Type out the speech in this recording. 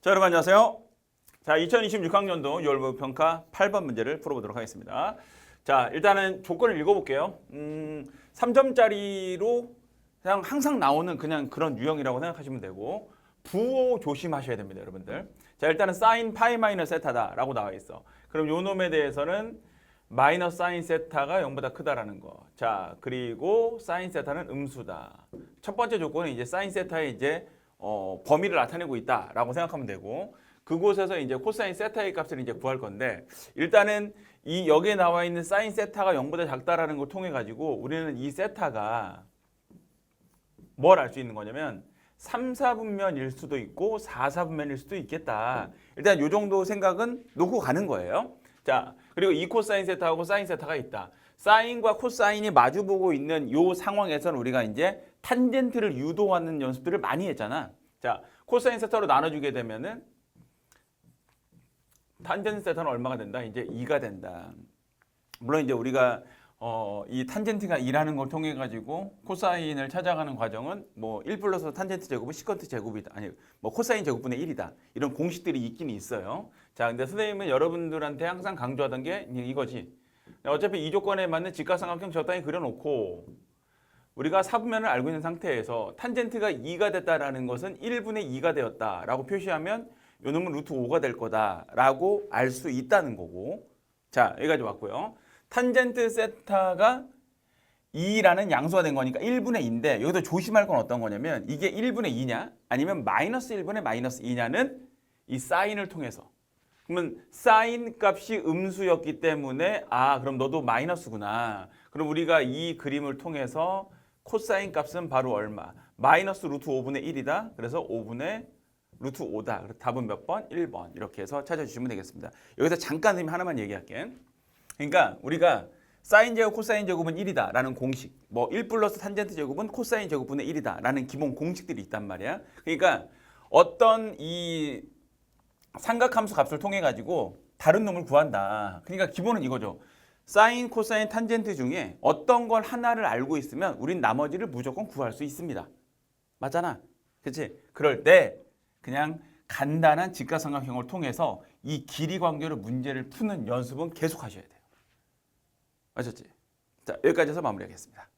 자, 여러분 안녕하세요. 자, 2026학년도 열무 평가 8번 문제를 풀어보도록 하겠습니다. 자, 일단은 조건을 읽어볼게요. 음, 3점짜리로 그냥 항상 나오는 그냥 그런 유형이라고 생각하시면 되고 부호 조심하셔야 됩니다, 여러분들. 자, 일단은 사인 파이 마이너스 세타다라고 나와 있어. 그럼 요 놈에 대해서는 마이너스 사인 세타가 0보다 크다라는 거. 자, 그리고 사인 세타는 음수다. 첫 번째 조건은 이제 사인 세타의 이제 어, 범위를 나타내고 있다라고 생각하면 되고 그곳에서 이제 코사인 세타의 값을 이제 구할 건데 일단은 이 여기에 나와 있는 사인 세타가 0보다 작다라는 걸 통해 가지고 우리는 이 세타가 뭘 알 수 있는 거냐면 3, 4분면일 수도 있고 4, 4분면일 수도 있겠다. 일단 요 정도 생각은 놓고 가는 거예요. 자, 그리고 이 코사인 세타하고 사인 세타가 있다. 사인과 코사인이 마주보고 있는 요 상황에서는 우리가 이제 탄젠트를 유도하는 연습들을 많이 했잖아. 자, 코사인 세타로 나눠주게 되면은 탄젠트 세타는 얼마가 된다? 이제 2가 된다. 물론 이제 우리가 어, 이 탄젠트가 2라는 걸 통해 가지고 코사인을 찾아가는 과정은 뭐 1 플러스 탄젠트 제곱은 시컨트 제곱이다. 아니, 뭐 코사인 제곱분의 1이다. 이런 공식들이 있긴 있어요. 자, 근데 선생님은 여러분들한테 항상 강조하던 게 이거지. 어차피 이 조건에 맞는 직각삼각형 적당히 그려놓고 우리가 사분면을 알고 있는 상태에서 탄젠트가 2가 됐다라는 것은 1분의 2가 되었다라고 표시하면 요 놈은 루트 5가 될 거다라고 알 수 있다는 거고. 자, 여기까지 왔고요. 탄젠트 세타가 2라는 양수가 된 거니까 1분의 2인데 여기서 조심할 건 어떤 거냐면 이게 1분의 2냐 아니면 마이너스 1분의 마이너스 2냐는 이 사인을 통해서 그러면 사인 값이 음수였기 때문에 아 그럼 너도 마이너스구나 그럼 우리가 이 그림을 통해서 코사인 값은 바로 얼마? 마이너스 루트 5분의 1이다. 그래서 5분의 루트 5다. 그래서 답은 몇 번? 1번. 이렇게 해서 찾아주시면 되겠습니다. 여기서 잠깐 의미 하나만 얘기할게 그러니까 우리가 사인 제곱 코사인 제곱은 1이다 라는 공식. 뭐 1 플러스 탄젠트 제곱은 코사인 제곱분의 1이다 라는 기본 공식들이 있단 말이야. 그러니까 어떤 이 삼각함수 값을 통해 가지고 다른 놈을 구한다. 그러니까 기본은 이거죠 사인 코사인 탄젠트 중에 어떤 걸 하나를 알고 있으면 우린 나머지를 무조건 구할 수 있습니다 맞잖아 그렇지 그럴 때 그냥 간단한 직각삼각형을 통해서 이 길이 관계로 문제를 푸는 연습은 계속 하셔야 돼요 아셨지? 자, 여기까지 해서 마무리하겠습니다.